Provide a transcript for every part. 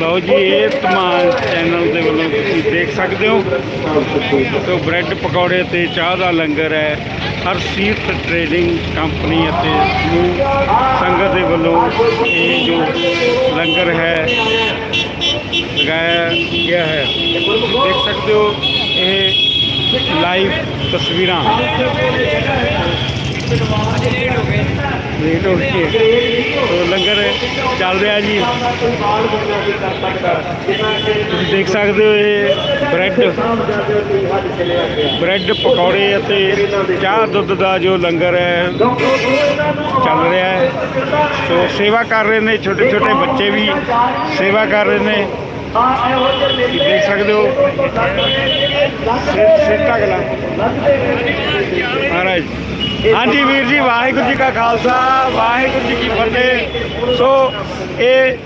ਲਓ ਜੀ, ਇਹ ਤਮਾਮ ਚੈਨਲ ਦੇ ਵੱਲੋਂ ਤੁਸੀਂ ਦੇਖ ਸਕਦੇ ਹੋ। ਸੋ ਬ੍ਰੈਡ ਪਕੌੜੇ ਤੇ ਚਾਹ ਦਾ ਲੰਗਰ ਹੈ। ਹਰ ਸੀਰਤ ਟ੍ਰੇਡਿੰਗ ਕੰਪਨੀ ਅਤੇ ਸਮੂਹ ਸੰਗਤ ਦੇ ਵੱਲੋਂ ਇਹ ਜੋ ਲੰਗਰ ਹੈ, ਲਗਾਇਆ ਗਿਆ ਹੈ। ਤੁਸੀਂ ਦੇਖ ਸਕਦੇ ਹੋ, ਇਹ ਲਾਈਵ ਤਸਵੀਰਾਂ। ਲੇਟ ਹੋ ਗਈ ਤੋ ਲੰਗਰ ਚੱਲ ਰਿਹਾ ਜੀ। ਤੁਸੀਂ ਦੇਖ ਸਕਦੇ ਹੋ ਇਹ ਬ੍ਰੈਡ। ਬ੍ਰੈਡ, ਪਕੌੜੇ ਅਤੇ ਚਾਹ ਦੁੱਧ ਦਾ ਜੋ ਲੰਗਰ ਹੈ, ਚੱਲ ਰਿਹਾ ਹੈ। ਸੋ ਸੇਵਾ ਕਰ ਰਹੇ ਨੇ ਛੋਟੇ ਛੋਟੇ ਬੱਚੇ ਵੀ ਸੇਵਾ ਕਰ ਰਹੇ ਨੇ। ਦੇਖ ਸਕਦੇ ਹੋ। ਸਿਰ ਸਿਰ ਲਾ। ਮਹਾਰਾਜ। ਹਾਂਜੀ ਵੀਰ ਜੀ ਵਾਹਿਗੁਰੂ ਜੀ ਕਾ ਖਾਲਸਾ ਵਾਹਿਗੁਰੂ ਜੀ ਕੀ ਫਤਿਹ। ਸੋ ਇਹ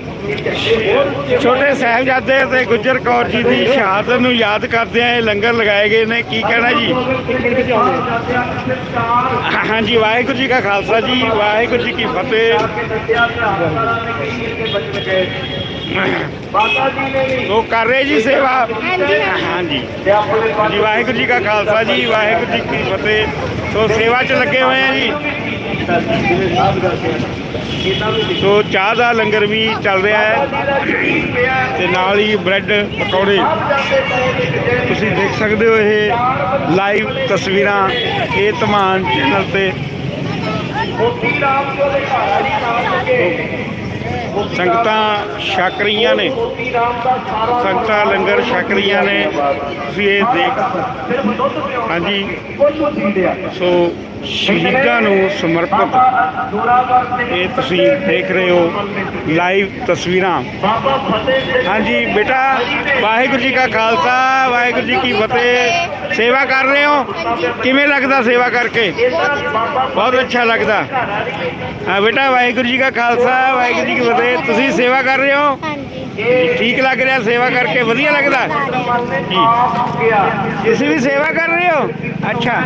ਛੋਟੇ ਸਾਹਿਬਜ਼ਾਦੇ ਤੇ ਗੁੱਜਰ ਕੌਰ ਜੀ ਦੀ ਸ਼ਹਾਦਤ ਨੂੰ ਯਾਦ ਕਰਦੇ ਆ ਇਹ ਲੰਗਰ ਲਗਾਏ ਗਏ ਨੇ। ਕੀ ਕਹਿਣਾ ਜੀ? ਹਾਂਜੀ ਵਾਹਿਗੁਰੂ ਜੀ ਕਾ ਖਾਲਸਾ ਜੀ ਵਾਹਿਗੁਰੂ ਜੀ ਕੀ ਫਤਿਹ। ਉਹ ਕਰ ਰਹੇ ਜੀ ਸੇਵਾ? ਹਾਂਜੀ। ਜੀ ਵਾਹਿਗੁਰੂ ਜੀ ਕਾ ਖਾਲਸਾ ਜੀ ਵਾਹਿਗੁਰੂ ਜੀ ਕੀ ਫਤਿਹ। ਸੋ ਸੇਵਾ 'ਚ ਲੱਗੇ ਹੋਏ ਆ ਜੀ। ਸੋ ਚਾਹ ਦਾ ਲੰਗਰ ਵੀ ਚੱਲ ਰਿਹਾ ਹੈ ਤੇ ਨਾਲ ਹੀ ਬ੍ਰੈਡ ਪਕੌੜੇ। ਤੁਸੀਂ ਦੇਖ ਸਕਦੇ ਹੋ ਇਹ ਲਾਈਵ ਤਸਵੀਰਾਂ ਇਹ ਤਮਾਮ ਚੈਨਲ ਤੇ। ਸੰਗਤਾਂ ਛਕ ਰਹੀਆਂ ਨੇ। ਸੰਗਤਾਂ ਲੰਗਰ ਛਕ ਰਹੀਆਂ ਨੇ। ਤੁਸੀਂ ਇਹ ਦੇਖ ਹਾਂਜੀ। ਸੋ ਸ਼ਹੀਦਾਂ ਨੂੰ ਸਮਰਪਿਤ। ਇਹ ਤੁਸੀਂ ਦੇਖ ਰਹੇ ਹੋ ਲਾਈਵ ਤਸਵੀਰਾਂ। ਹਾਂਜੀ, ਬੇਟਾ, ਵਾਹਿਗੁਰੂ ਜੀ ਕਾ ਖਾਲਸਾ, ਵਾਹਿਗੁਰੂ ਜੀ ਕੀ ਫਤਿਹ। ਸੇਵਾ ਕਰ ਰਹੇ ਹੋ? ਕਿਵੇਂ ਲੱਗਦਾ ਸੇਵਾ ਕਰਕੇ? ਬਹੁਤ ਅੱਛਾ ਲੱਗਦਾ। ਹਾਂ, ਬੇਟਾ, ਵਾਹਿਗੁਰੂ ਜੀ ਕਾ ਖਾਲਸਾ, ਵਾਹਿਗੁਰੂ ਜੀ ਕੀ ਫਤਿਹ। ਤੁਸੀਂ ਸੇਵਾ ਕਰ ਰਹੇ ਹੋ? ਠੀਕ ਲੱਗ ਰਿਹਾ ਸੇਵਾ ਕਰਕੇ? ਵਧੀਆ ਲੱਗਦਾ? ਜੀ। ਤੁਸੀਂ ਵੀ ਸੇਵਾ ਕਰ ਰਹੇ ਹੋ? ਅੱਛਾ।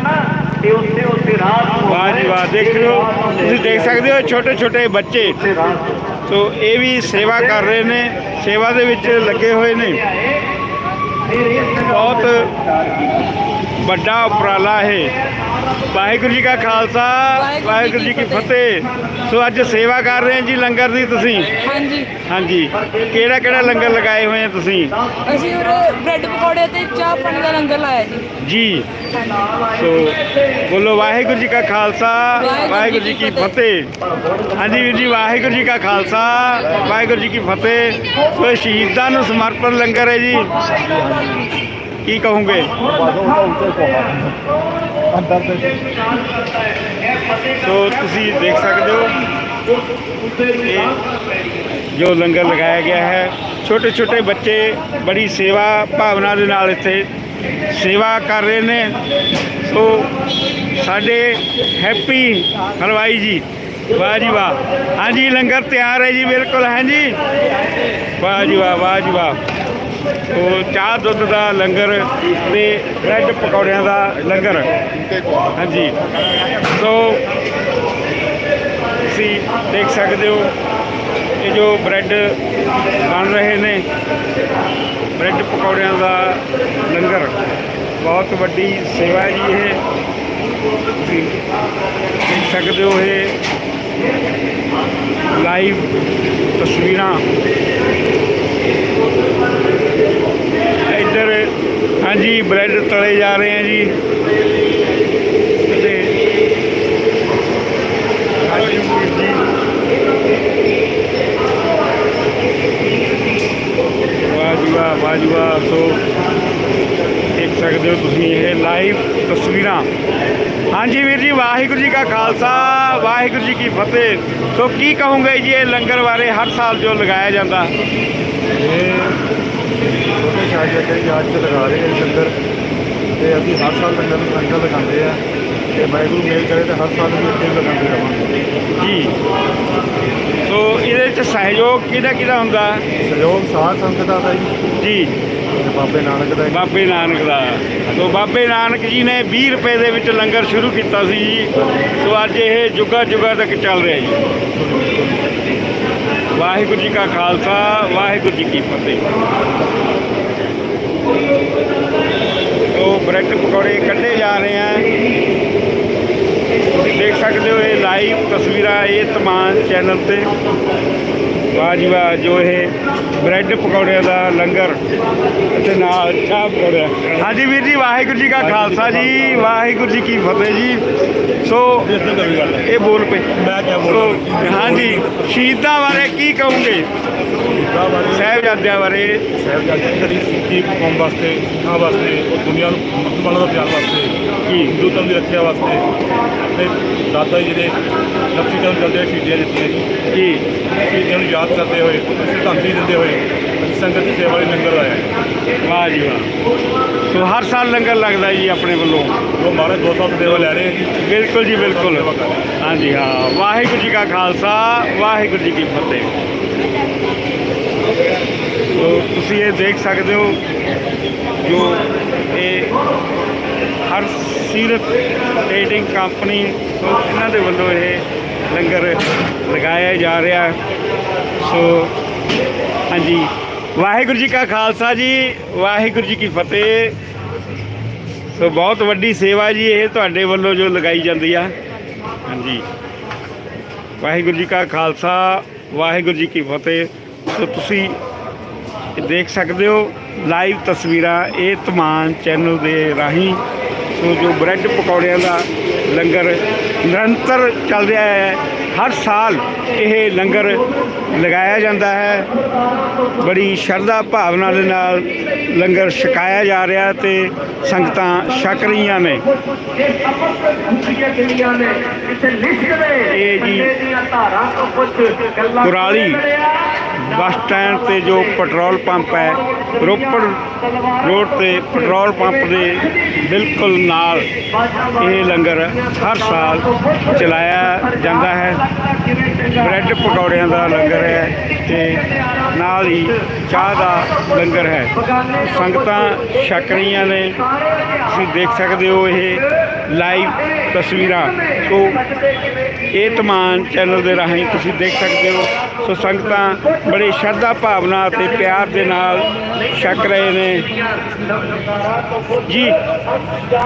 ਵਾਹ ਜੀ ਵਾਹ ਦੇਖ ਹੋ ਤੁਸੀਂ ਦੇਖ ਸਕਦੇ ਹੋ ਛੋਟੇ ਛੋਟੇ ਬੱਚੇ ਸੋ ਇਹ ਵੀ ਸੇਵਾ ਕਰ ਰਹੇ ਨੇ ਸੇਵਾ ਦੇ ਵਿੱਚ ਲੱਗੇ ਹੋਏ ਨੇ। ਬਹੁਤ ਵੱਡਾ ਉਪਰਾਲਾ ਹੈ ਵਾਹਿਗੁਰੂ ਜੀ ਕਾ ਖਾਲਸਾ ਵਾਹਿਗੁਰੂ ਜੀ ਕੀ ਫਤਿਹ। ਸੋ ਅੱਜ ਸੇਵਾ ਕਰ ਰਹੇ ਹਾਂ ਜੀ ਲੰਗਰ ਦੀ ਤੁਸੀਂ। ਹਾਂਜੀ। ਹਾਂਜੀ। ਕਿਹੜਾ ਕਿਹੜਾ ਲੰਗਰ ਲਗਾਏ ਹੋਏ ਆ ਤੁਸੀਂ? ਅਸੀਂ ਉਰੇ ਬ੍ਰੈਡ ਪਕੌੜੇ ਤੇ ਚਾਹ ਪਾਣੀ ਦਾ ਲੰਗਰ ਲਾਇਆ ਜੀ। ਜੀ। ਸੋ ਬੋਲੋ ਵਾਹਿਗੁਰੂ ਜੀ ਕਾ ਖਾਲਸਾ ਵਾਹਿਗੁਰੂ ਜੀ ਕੀ ਫਤਿਹ। ਹਾਂਜੀ ਵੀਰ ਜੀ ਵਾਹਿਗੁਰੂ ਜੀ ਕਾ ਖਾਲਸਾ ਵਾਹਿਗੁਰੂ ਜੀ ਕੀ ਫਤਿਹ। ਸੋ ਸ਼ਹੀਦਾਂ ਨੂੰ ਸਮਰਪਿਤ ਲੰਗਰ ਹੈ ਜੀ। ਕੀ ਕਹੋਗੇ? ਸੋ ਤੁਸੀਂ ਦੇਖ ਸਕਦੇ ਹੋ ਜੋ ਲੰਗਰ ਲਗਾਇਆ ਗਿਆ ਹੈ ਛੋਟੇ ਛੋਟੇ ਬੱਚੇ ਬੜੀ ਸੇਵਾ ਭਾਵਨਾ ਦੇ ਨਾਲ ਇੱਥੇ ਸੇਵਾ ਕਰ ਰਹੇ ਨੇ। ਸੋ ਸਾਡੇ ਹੈਪੀ ਹਲਵਾਈ ਜੀ, ਵਾਹ ਜੀ ਵਾਹ। ਹਾਂਜੀ, ਲੰਗਰ ਤਿਆਰ ਹੈ ਜੀ, ਬਿਲਕੁਲ, ਹਾਂਜੀ। ਵਾਹ ਜੀ ਵਾਹ ਵਾਹ ਜੀ ਵਾਹ। ਉਹ ਚਾਹ ਦੁੱਧ ਦਾ ਲੰਗਰ ਤੇ ਬ੍ਰੈਡ ਪਕੌੜਿਆਂ ਦਾ ਲੰਗਰ। ਹਾਂਜੀ। ਸੋ, ਤੁਸੀਂ ਦੇਖ ਸਕਦੇ ਹੋ, ਇਹ ਜੋ ਬ੍ਰੈਡ ਬਣ ਰਹੇ ਨੇ, ਬ੍ਰੈਡ ਪਕੌੜਿਆਂ ਦਾ ਲੰਗਰ। ਬਹੁਤ ਵੱਡੀ ਸੇਵਾ ਹੈ ਜੀ ਇਹ। ਤੁਸੀਂ ਦੇਖ ਸਕਦੇ ਹੋ ਇਹ ਲਾਈਵ ਤਸਵੀਰਾਂ। ਇੱਧਰ, ਹਾਂਜੀ, ਬ੍ਰੈਡ ਤਲੇ ਜਾ ਰਹੇ ਆ ਜੀ। ਤੇ ਹਾਂਜੀ, ਵੀਰ ਜੀ। ਵਾਹ ਸੋ, ਦੇਖ ਸਕਦੇ ਹੋ ਤੁਸੀਂ ਇਹ ਲਾਈਵ ਤਸਵੀਰਾਂ। ਹਾਂਜੀ, ਵੀਰ ਜੀ, ਵਾਹਿਗੁਰੂ ਜੀ ਕਾ ਖਾਲਸਾ, ਵਾਹਿਗੁਰੂ ਜੀ ਕੀ ਫਤਿਹ। ਸੋ, ਕੀ ਕਹੋਗੇ ਜੀ, ਇਹ ਲੰਗਰ ਬਾਰੇ ਹਰ ਸਾਲ ਜੋ ਲਗਾਇਆ ਜਾਂਦਾ? ਇਹ ਛੋਟੇ ਸਾਹਿਬਜ਼ਾਦੇ ਦੀ ਯਾਦ 'ਚ ਲਗਾ ਰਹੇ ਨੇ ਲੰਗਰ ਤੇ ਅਸੀਂ ਹਰ ਸਾਲ ਲੰਗਰ ਲੰਗਰ ਲਗਾਉਂਦੇ ਆ ਤੇ ਵਾਹਿਗੁਰੂ ਮੇਲ ਕਰੇ ਤੇ ਹਰ ਸਾਲ ਵੀ ਅੱਗੇ ਲਗਾਉਂਦੇ ਰਹਾਂਗੇ ਜੀ। ਸੋ ਇਹਦੇ ਵਿੱਚ ਸਹਿਯੋਗ ਕਿਹਦਾ ਕਿਹਦਾ ਹੁੰਦਾ? ਸਹਿਯੋਗ ਸਾਧ ਸੰਗਤਾਂ ਦਾ ਜੀ। ਜੀ। ਤੇ ਬਾਬੇ ਨਾਨਕ ਦਾ ਜੀ। ਬਾਬੇ ਨਾਨਕ ਦਾ। ਸੋ ਬਾਬੇ ਨਾਨਕ ਜੀ ਨੇ 20 ਰੁਪਏ ਦੇ ਵਿੱਚ ਲੰਗਰ ਸ਼ੁਰੂ ਕੀਤਾ ਸੀ ਜੀ। ਸੋ ਅੱਜ ਇਹ ਜੁਗਾ ਜੁਗਾ ਤੱਕ ਚੱਲ ਰਿਹਾ ਜੀ। ਵਾਹਿਗੁਰੂ ਜੀ ਕਾ ਖਾਲਸਾ, ਵਾਹਿਗੁਰੂ ਜੀ ਕੀ ਫਤਿਹ। ਉਹ ਬ੍ਰੈਡ ਪਕੌੜੇ ਕੱਢੇ ਜਾ ਰਹੇ ਆ। ਦੇਖ ਸਕਦੇ ਹੋ ਇਹ ਲਾਈਵ ਤਸਵੀਰਾਂ, ਇਹ ਤਮਾਮ ਚੈਨਲ ਤੇ। ਵਾਹ ਜੀ ਵਾਹ, ਜੋ ਇਹ ਬ੍ਰੈਡ ਪਕੌੜਿਆਂ ਦਾ ਲੰਗਰ ਤੇ ਨਾਲ ਚਾਹ ਪਕੌੜਿਆ। ਹਾਂਜੀ ਵੀਰ ਜੀ ਵਾਹਿਗੁਰੂ ਜੀ ਕਾ ਖਾਲਸਾ ਜੀ ਵਾਹਿਗੁਰੂ ਜੀ ਕੀ ਫਤਿਹ ਜੀ। ਸੋ ਇਹ ਬੋਲ ਪਏ। ਮੈਂ ਕਿਆ ਸੋ, ਹਾਂਜੀ ਸ਼ਹੀਦਾਂ ਬਾਰੇ ਕੀ ਕਹੋਗੇ? ਬਾਰੇ ਸਾਹਿਬਜ਼ਾਦਿਆਂ ਬਾਰੇ। ਸਾਹਿਬਜ਼ਾਦੇ ਜਿਹੜੀ ਸਿੱਖੀ ਕੌਮ ਵਾਸਤੇ ਉਹਨਾਂ ਵਾਸਤੇ ਉਹ ਦੁਨੀਆ ਨੂੰ ਮੁਸਲਮਾਨਾਂ ਦਾ ਪਿਆਰ ਵਾਸਤੇ ਕੀ? ਹਿੰਦੂ ਧਰਮ ਦੀ ਰੱਖਿਆ ਵਾਸਤੇ। ਤੇ ਦਾਦਾ ਜੀ ਨਕਸ਼ੀ ਕਦਮ ਚੱਲਦੇ ਸ਼ਹੀਦੀਆਂ ਦਿੱਤੀਆਂ ਜੀ। ਜੀ। ਸ਼ਹੀਦੀਆਂ ਨੂੰ ਯਾਦ ਕਰਦੇ ਹੋਏ ਸ਼ਰਧਾਂਜਲੀ ਦਿੰਦੇ ਹੋਏ ਅਸੀਂ ਸੰਗਤ ਦੀ ਸੇਵਾ ਲਈ ਲੰਗਰ ਲਾਇਆ। ਵਾਹ ਜੀ ਵਾਹ। ਸੋ ਹਰ ਸਾਲ ਲੰਗਰ ਲੱਗਦਾ ਜੀ ਆਪਣੇ ਵੱਲੋਂ। ਉਹ ਮਹਾਰਾਜ ਦੋ ਸਾਲ ਸੇਵਾ ਲੈ ਰਹੇ ਜੀ। ਬਿਲਕੁਲ ਜੀ ਬਿਲਕੁਲ। ਹਾਂਜੀ ਹਾਂ। ਵਾਹਿਗੁਰੂ ਜੀ ਕਾ ਖਾਲਸਾ ਵਾਹਿਗੁਰੂ ਜੀ ਕੀ ਫਤਿਹ। ਤੁਸੀਂ ਇਹ ਦੇਖ ਸਕਦੇ ਹੋ ਜੋ ਇਹ ਹਰ ਸੀਰਤ ਟ੍ਰੇਡਿੰਗ ਕੰਪਨੀ ਸੋ ਇਹਨਾਂ ਦੇ ਵੱਲੋਂ ਇਹ ਲੰਗਰ ਲਗਾਇਆ ਜਾ ਰਿਹਾ। ਸੋ ਹਾਂਜੀ। ਵਾਹਿਗੁਰੂ ਜੀ ਕਾ ਖਾਲਸਾ ਜੀ, ਵਾਹਿਗੁਰੂ ਜੀ ਕੀ ਫਤਿਹ। ਸੋ ਬਹੁਤ ਵੱਡੀ ਸੇਵਾ ਜੀ ਇਹ ਤੁਹਾਡੇ ਵੱਲੋਂ ਜੋ ਲਗਾਈ ਜਾਂਦੀ ਆ। ਹਾਂਜੀ। ਵਾਹਿਗੁਰੂ ਜੀ ਕਾ ਖਾਲਸਾ, ਵਾਹਿਗੁਰੂ ਜੀ ਕੀ ਫਤਿਹ। ਸੋ ਤੁਸੀਂ ਦੇਖ ਸਕਦੇ ਹੋ ਲਾਈਵ ਤਸਵੀਰਾਂ ਇਹ ਤਮਾਮ ਚੈਨਲ ਦੇ ਰਾਹੀਂ। ਸੋ ਜੋ ਬ੍ਰੈਡ ਪਕੌੜਿਆਂ ਦਾ ਲੰਗਰ ਨਿਰੰਤਰ ਚੱਲ ਰਿਹਾ ਹੈ ਹਰ ਸਾਲ ਇਹ ਲੰਗਰ ਲਗਾਇਆ ਜਾਂਦਾ ਹੈ। ਬੜੀ ਸ਼ਰਧਾ ਭਾਵਨਾ ਦੇ ਨਾਲ ਲੰਗਰ ਛਕਾਇਆ ਜਾ ਰਿਹਾ ਤੇ ਸੰਗਤਾਂ ਛਕ ਰਹੀਆਂ ਨੇ। ਇਹ ਜੀ ਕੁਰਾਲੀ ਬੱਸ ਸਟੈਂਡ ਤੇ ਜੋ ਪੈਟਰੋਲ ਪੰਪ ਹੈ, ਰੋਪੜ ਰੋਡ ਤੇ ਪੈਟਰੋਲ ਪੰਪ ਦੇ ਬਿਲਕੁਲ ਨਾਲ ਇਹ ਲੰਗਰ ਹਰ ਸਾਲ ਚਲਾਇਆ ਜਾਂਦਾ ਹੈ। ਬ੍ਰੈਡ ਪਕੌੜਿਆਂ ਦਾ ਲੰਗਰ ਹੈ ਤੇ ਨਾਲ ਹੀ ਚਾਹ ਦਾ ਲੰਗਰ ਹੈ। ਸੰਗਤਾਂ ਛਕ ਰਹੀਆਂ ਨੇ। ਤੁਸੀਂ ਦੇਖ ਸਕਦੇ ਹੋ ਇਹ ਲਾਈਵ ਤਸਵੀਰਾਂ। ਸੋ, ਇਹ ਤਮਾਮ ਚੈਨਲ ਦੇ ਰਾਹੀਂ ਤੁਸੀਂ ਦੇਖ ਸਕਦੇ ਹੋ ਸੋ ਸੰਗਤਾਂ ਬੜੇ ਸ਼ਰਧਾ ਭਾਵਨਾ ਤੇ ਪਿਆਰ ਦੇ ਨਾਲ ਛਕ ਰਹੇ ਨੇ ਜੀ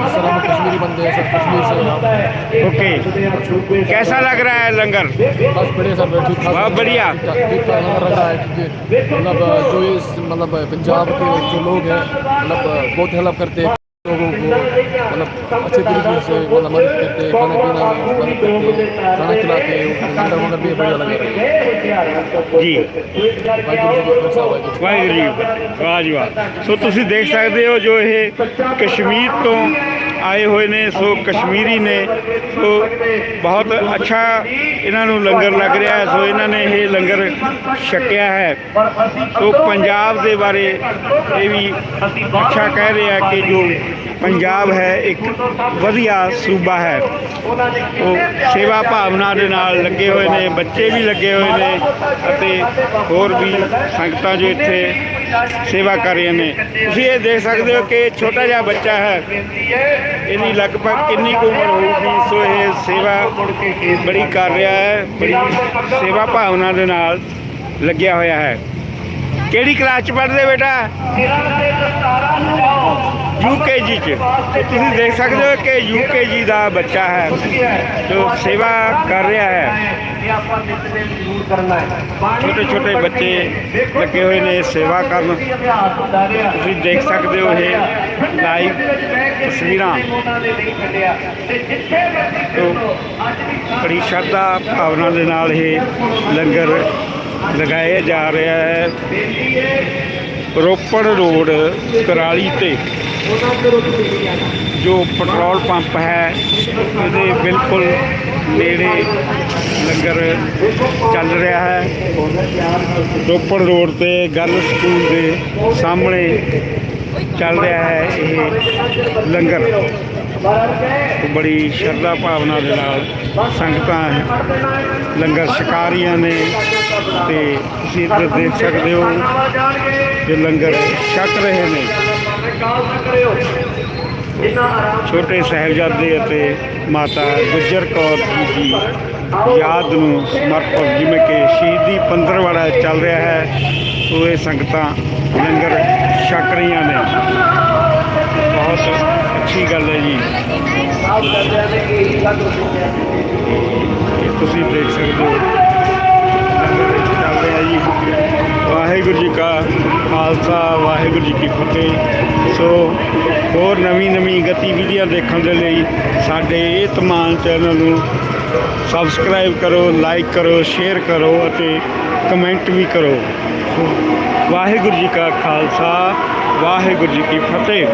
सर हम कश्मीरी बंदे हैं सर कश्मीर से हैं ओके कैसा लग रहा है लंगर बस बढ़िया सर ठीक ठाक बहुत बढ़िया। ठीक ठाक लग रहा है क्योंकि मतलब जो इस मतलब पंजाब के जो लोग हैं मतलब बहुत हेल्प करते हैं लोगों को मतलब अच्छे तरीके से मतलब मदद करते हैं खाना पीना में मदद करते हैं खाना खिलाते हैं लंगर वंगर भी बढ़िया लग रहा है ਜੀ वाहिगुरु जी की खालसा वाहिगुरु जी ਵਾਹਿਗੁਰੂ ਜੀ ਵਾਹ ਜੀ ਵਾਹ ਸੋ ਤੁਸੀਂ ਦੇਖ ਸਕਦੇ ਹੋ ਜੋ ਇਹ ਕਸ਼ਮੀਰ ਤੋਂ ਆਏ ਹੋਏ ਨੇ, ਸੋ ਕਸ਼ਮੀਰੀ ਨੇ, ਸੋ ਬਹੁਤ ਅੱਛਾ ਇਹਨਾਂ ਨੂੰ ਲੰਗਰ ਲੱਗ ਰਿਹਾ ਹੈ, ਸੋ ਇਹਨਾਂ ਨੇ ਇਹ ਲੰਗਰ ਛਕਿਆ ਹੈ। ਸੋ ਪੰਜਾਬ ਦੇ ਬਾਰੇ ਇਹ ਵੀ ਅੱਛਾ ਕਹਿ ਰਿਹਾ ਕਿ ਜੋ ਪੰਜਾਬ ਹੈ, ਇੱਕ ਵਧੀਆ ਸੂਬਾ ਹੈ। ਉਹ ਸੇਵਾ ਭਾਵਨਾ ਦੇ ਨਾਲ ਲੱਗੇ ਹੋਏ ਨੇ, ਬੱਚੇ ਵੀ ਲੱਗੇ ਹੋਏ ਨੇ ਅਤੇ ਹੋਰ ਵੀ ਸੰਗਤਾਂ ਜੋ ਇੱਥੇ ਸੇਵਾ ਕਰ ਰਹੀਆਂ ਨੇ। ਤੁਸੀਂ ਇਹ ਦੇਖ ਸਕਦੇ ਹੋ ਕਿ ਛੋਟਾ ਜਿਹਾ ਬੱਚਾ ਹੈ। ਇਹਦੀ ਲਗਭਗ ਕਿੰਨੀ ਕੁ ਉਮਰ ਹੋਊਗੀ, ਸੋ ਇਹ ਸੇਵਾ ਬੜੀ ਕਰ ਰਿਹਾ ਹੈ, ਬੜੀ ਸੇਵਾ ਭਾਵਨਾ ਦੇ ਨਾਲ ਲੱਗਿਆ ਹੋਇਆ ਹੈ। ਕਿਹੜੀ ਕਲਾਸ ਚ ਪੜ੍ਹਦੇ ਬੇਟਾ? ਯੂਕੇਜੀ ਚ। ਤੁਸੀਂ ਦੇਖ ਸਕਦੇ ਹੋ ਕਿ ਯੂਕੇਜੀ ਦਾ ਬੱਚਾ ਹੈ, ਜੋ ਸੇਵਾ ਕਰ ਰਿਹਾ ਹੈ। ਛੋਟੇ ਛੋਟੇ ਬੱਚੇ ਲੱਗੇ ਹੋਏ ਨੇ ਸੇਵਾ ਕਰਨ। ਤੁਸੀਂ ਦੇਖ ਸਕਦੇ ਹੋ ਇਹ ਲਾਈਵ ਤਸਵੀਰਾਂ। ਤੋਂ ਬੜੀ ਸ਼ਰਧਾ ਭਾਵਨਾ ਦੇ ਨਾਲ ਇਹ ਲੰਗਰ ਲਗਾਇਆ ਜਾ ਰਿਹਾ ਹੈ। ਰੋਪੜ ਰੋਡ, ਕਰਾਲੀ ਤੇ। ਜੋ ਪੈਟਰੋਲ ਪੰਪ ਹੈ, ਉਹਦੇ ਬਿਲਕੁਲ ਨੇੜੇ ਲੰਗਰ ਚੱਲ ਰਿਹਾ ਹੈ। ਰੋਪੜ ਰੋਡ ਤੇ ਗਰਲ ਸਕੂਲ ਦੇ ਸਾਹਮਣੇ ਚੱਲ ਰਿਹਾ ਹੈ ਇਹ ਲੰਗਰ। ਬੜੀ ਸ਼ਰਧਾ ਭਾਵਨਾ ਦੇ ਨਾਲ ਸੰਗਤਾਂ ਲੰਗਰ ਛਕਾ ਰਹੀਆਂ ਨੇ ਤੇ ਤੁਸੀਂ ਇੱਧਰ ਦੇਖ ਸਕਦੇ ਹੋ ਕਿ ਲੰਗਰ ਛਕ ਰਹੇ ਨੇ। ਛੋਟੇ ਸਾਹਿਬਜ਼ਾਦੇ ਅਤੇ ਮਾਤਾ ਗੁਜਰ ਕੌਰ ਜੀ ਦੀ ਯਾਦ ਨੂੰ ਸਮਰਪਿਤ ਜਿਵੇਂ ਕਿ ਸ਼ਹੀਦੀ ਪੰਦਰਵਾੜਾ ਚੱਲ ਰਿਹਾ ਹੈ ਸੋ ਇਹ ਸੰਗਤਾਂ ਲੰਗਰ ਛਕ ਰਹੀਆਂ ਨੇ। ਬਹੁਤ ਅੱਛੀ ਗੱਲ ਹੈ ਜੀ। ਇਹ ਤੁਸੀਂ ਦੇਖ ਸਕਦੇ ਹੋ ਲੰਗਰ ਚੱਲ ਜੀ। ਵਾਹਿਗੁਰੂ ਜੀ ਕਾ ਖਾਲਸਾ, ਵਾਹਿਗੁਰੂ ਜੀ ਕੀ ਫਤਿਹ। ਸੋ ਹੋਰ ਨਵੀਂ ਨਵੀਂ ਗਤੀਵਿਧੀਆਂ ਦੇਖਣ ਦੇ ਲਈ ਸਾਡੇ ਇਹ ਤਮਾਨ ਚੈਨਲ ਨੂੰ ਸਬਸਕ੍ਰਾਈਬ ਕਰੋ, ਲਾਈਕ ਕਰੋ, ਸ਼ੇਅਰ ਕਰੋ ਅਤੇ ਕਮੈਂਟ ਵੀ ਕਰੋ। ਵਾਹਿਗੁਰੂ ਜੀ ਕਾ ਖਾਲਸਾ, ਵਾਹਿਗੁਰੂ ਜੀ ਕੀ ਫਤਿਹ।